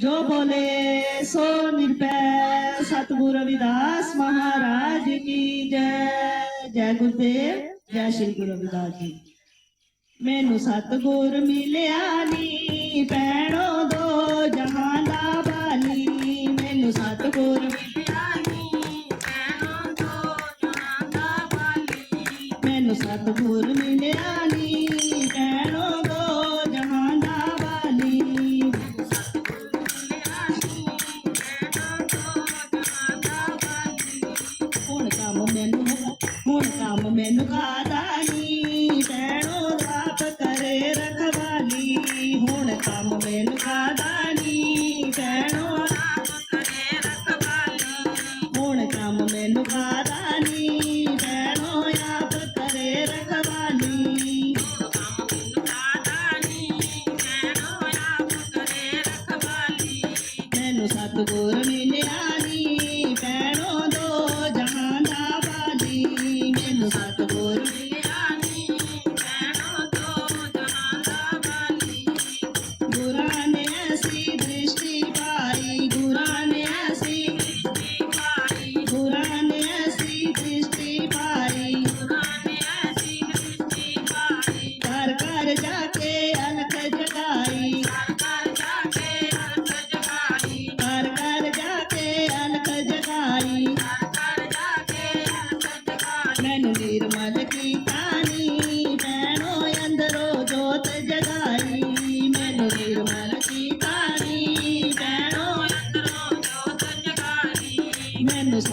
ਜੋ ਬੋਲੇ ਸੋ ਨਿਰਪੈ ਸਤਿਗੁਰ ਰਵਿਦਾਸ ਮਹਾਰਾਜ ਕੀ ਜੈ। ਜੈ ਗੁਰਦੇਵ, ਜੈ ਸ਼੍ਰੀ ਗੁਰੂ ਰਵਿਦਾਸ ਜੀ। ਮੈਨੂੰ ਸਤਿਗੁਰ ਮਿਲਿਆ ਨੀ ਪੈਣੋ ਦੋ ਜਹਾਂ ਦਾ ਬਾਲੀ। ਮੈਨੂੰ ਸਤਿਗੁਰ Lord.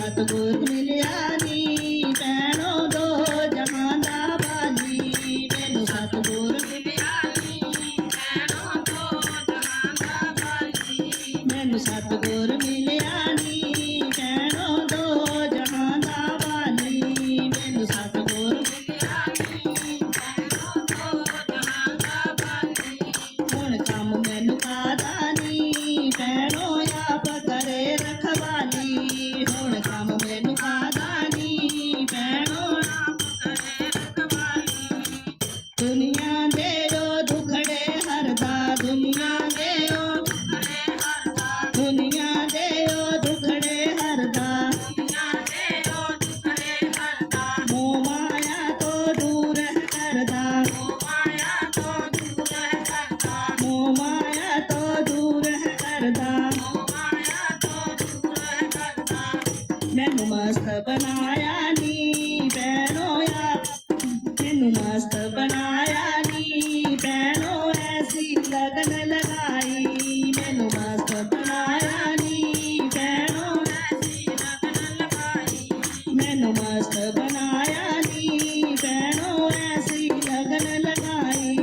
ਸਤਗੁਰ ਮਿਲਿਆ ਨੀ ਪੈਣੋ ਦੋ ਜਹਾਂ ਦਾ ਬਾਜੀ ਮੈਨੂੰ ਸਤਗੁਰ ਮਿਲਿਆ ਨੀ ਪੈਣੋ ਦੋ ਜਹਾਂ ਦਾ ਬਾਜੀ ਮੈਨੂੰ ਸਤ ਮਸਤ ਬਣਾਇਆ ਨੀ ਬੈਣੋਇਆ ਤੈਨੂੰ ਮਸਤ ਬਣਾਇਆ ਨੀ ਬੈਣੋ ਐਸੀ ਲਗਨ ਲਗਾਈ ਮੈਨੂੰ ਮਸਤ ਬਣਾਇਆ ਨੀ ਬੈਣੋ ਐਸੀ ਲਗਨ ਲਗਾਈ ਮੈਨੂੰ ਮਸਤ ਬਣਾਇਆ ਨੀ ਬੈਣੋ ਐਸੀ ਲਗਨ ਲਗਾਈ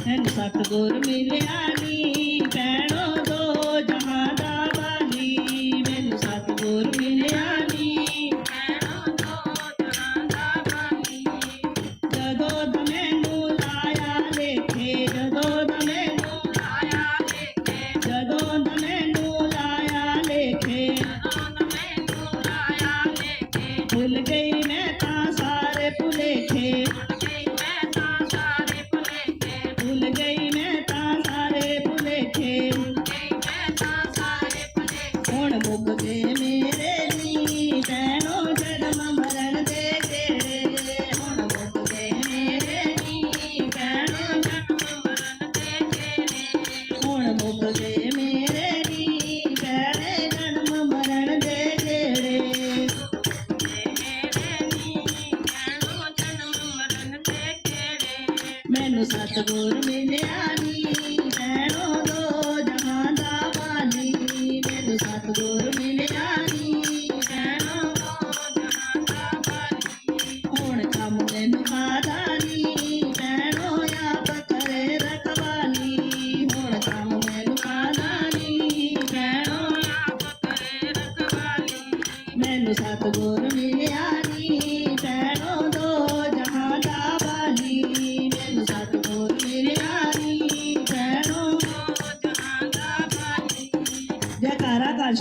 ਸਤਗੁਰ ਮਿਲਿਆ ਨੀ ਪੈਣੋ ਮਿਲਿਆ ਨੀ ਮੈਨੋ ਦੋ ਜਹਾਂ ਦਾ ਬਾਨੀ ਮੈਨੂੰ ਸਤਗੁਰ ਮਿਲਿਆ ਨੀ ਮੈਨੋ ਦੋ ਜਹਾਂ ਦਾ ਬਾਨੀ ਹੁਣ ਕੰਮ ਮੈਨੂੰ ਆਦਾ ਨੀ ਮੈਨੋ ਆਪ ਕਰੇ ਰਖਵਾਨੀ ਹੁਣ ਕੰਮ ਮੈਨੂੰ ਆਦਾ ਨੀ ਮੈਨੋ ਆਪ ਕਰੇ ਰਖਵਾਨੀ ਮੈਨੂੰ ਸਤਗੁਰ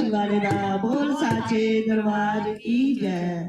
ਵਾਲੇ ਦਾ ਬੋਲ ਸਾਚੇ ਦਰਬਾਰ ਕੀ ਜੈ।